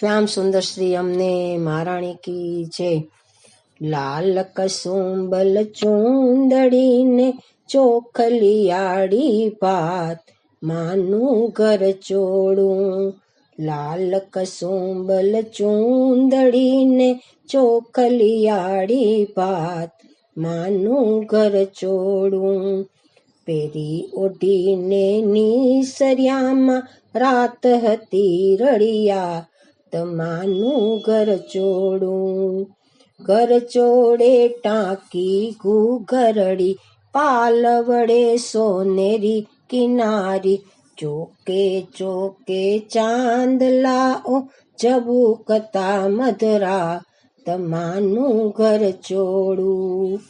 શ્યામ સુંદર શ્રી અમને મહારાણી કી છે લાલ કસુંબલ ચૂંદડીને ચોખલિયાળી ભાત માનું ઘર ચોડું. લાલ કસુંબલ ચૂંદડીને ચોખલિયાળી ભાત માનું ઘર ચોડું. પેરી ઓઢીને નીસર્યામાં રાત હતી રળિયા તમાનું ઘર ચોડું. ઘર ચોડે ટાંકી, ઘૂઘરડી પાલ વડે સોનેરી કિનારી. ચોકે ચોકે ચાંદલાઓ, જબુકતા મધરા. તમાનું ઘર ચોડું.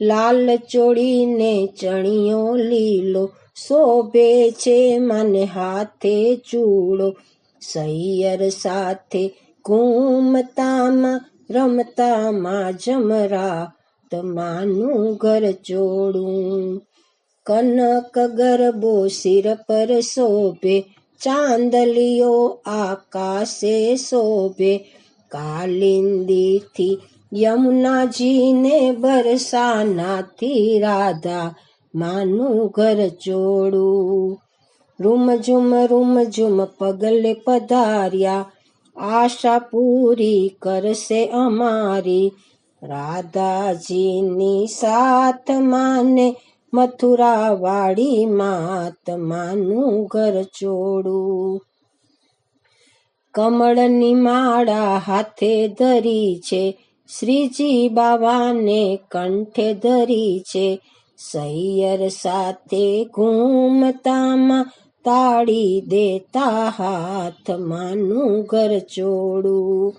લાલ ચોડીને ચણિયો લીલો, શોભે છે મને હાથે ચૂડો. સૈયર સાથે ઘૂમતામાં, રમતામાં જમરા તમાનું ઘર જોડું. કનક ગરબો સિર પર શોભે ચાંદલીઓ આકાશે શોભે. કાલિંદીથી યમુનાજીને બરસાનાથી રાધા માનું ઘર ચોડું રૂમ ઝુમ રૂમ પગલે પધાર્યા આશા પૂરી કરશે અમારી રાધાજીની સાત માને મથુરા વાળી માત માનું ઘર ચોડું કમળની માળા હાથે ધરી છે શ્રીજી બાવાને કંઠે ધરી છે સૈયર સાથે ઘૂમતામાં તાળી દેતા હાથ માનું ઘર ચોડું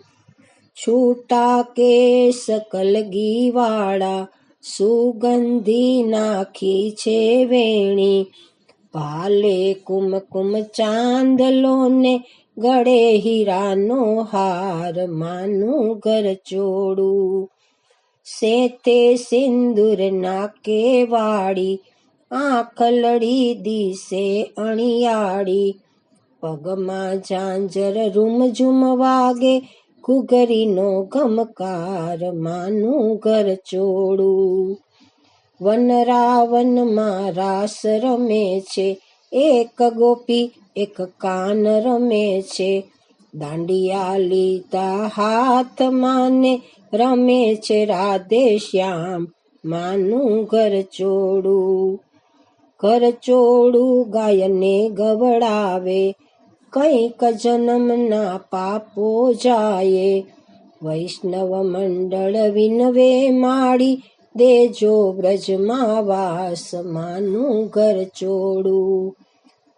છૂટા કેસ કલગીવાળા સુગંધી નાખી છે વેણી. ભાલે કુમકુમ ચાંદલો ને ગળે હીરાનો હાર માનું ઘર ચોડું સેતે સિંદુર નાકે વાળી આંખ લડી દિશે અણિયાળી, પગમાં ઝાંઝર રૂમઝુમ વાગે, ઘુઘરીનો ગમકાર માનું ઘર ચોડું વનરાવનમાં રાસ રમે છે, એક ગોપી, એક કાન રમે છે. દાંડિયા લીધા હાથ માને, રમે છે રાધે શ્યામ, માનું ઘર ચોડું ઘર ચોડું ગાયને ગવડાવે, કંઈક જન્મના પાપો જાય. વૈષ્ણવ મંડળ વિનવે માડી દેજો બ્રજમાં વાસ માનું ઘર ચોડું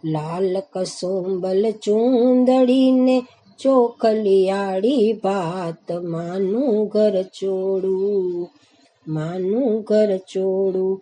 લાલ કસુંબલ ચૂંદડીને ચોખલિયાળી ભાત માનું ઘર ચોડું માનું ઘર ચોડું